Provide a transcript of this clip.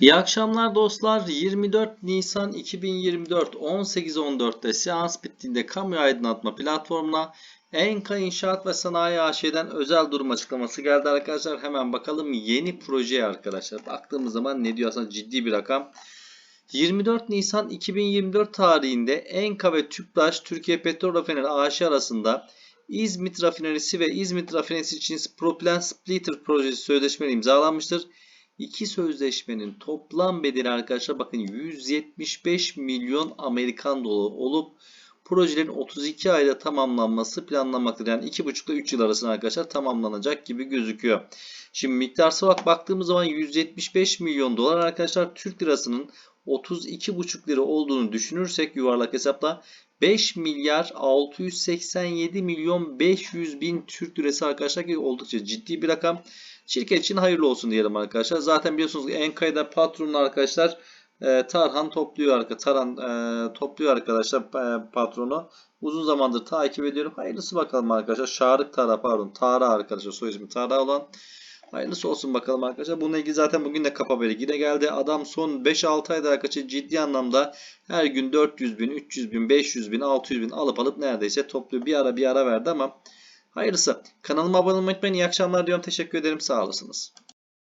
İyi akşamlar dostlar. 24 Nisan 2024 18.14'te seans bittiğinde kamu aydınlatma platformuna Enka İnşaat ve Sanayi AŞ'den özel durum açıklaması geldi arkadaşlar. Hemen bakalım yeni projeye arkadaşlar. Baktığımız zaman ne diyor aslında ciddi bir rakam. 24 Nisan 2024 tarihinde Enka ve Tüpraş Türkiye Petrol Rafineri AŞ arasında İzmit Rafinerisi ve İzmit Rafinerisi için Propilen Splitter projesi sözleşmeleri imzalanmıştır. İki sözleşmenin toplam bedeli arkadaşlar bakın 175 milyon Amerikan doları olup projelerin 32 ayda tamamlanması planlanmaktadır. Yani 2,5 ile 3 yıl arasında arkadaşlar tamamlanacak gibi gözüküyor. Şimdi miktarsal olarak baktığımız zaman 175 milyon dolar arkadaşlar Türk lirasının 32,5 lira olduğunu düşünürsek yuvarlak hesapla 5 milyar 687 milyon 500 bin Türk lirası arkadaşlar ki oldukça ciddi bir rakam. Şirket için hayırlı olsun diyelim arkadaşlar. Zaten biliyorsunuz Enkay'da patronlu arkadaşlar e, Tarhan topluyor arka Tarhan e, topluyor arkadaşlar e, patronu. Uzun zamandır takip ediyorum. Hayırlısı bakalım arkadaşlar. Şarık Tara pardon. Tara arkadaşlar soy ismi Tara olan. Hayırlısı olsun bakalım arkadaşlar. Bununla ilgili zaten bugün de veri yine geldi. Adam son 5-6 ayda arkadaşlar ciddi anlamda her gün 400 bin, 300 bin, 500 bin, 600 bin alıp alıp neredeyse topluyor. Bir ara bir ara verdi ama hayırlısı. Kanalıma abone olmayı unutmayın. İyi akşamlar diyorum. Teşekkür ederim. Sağ olasınız.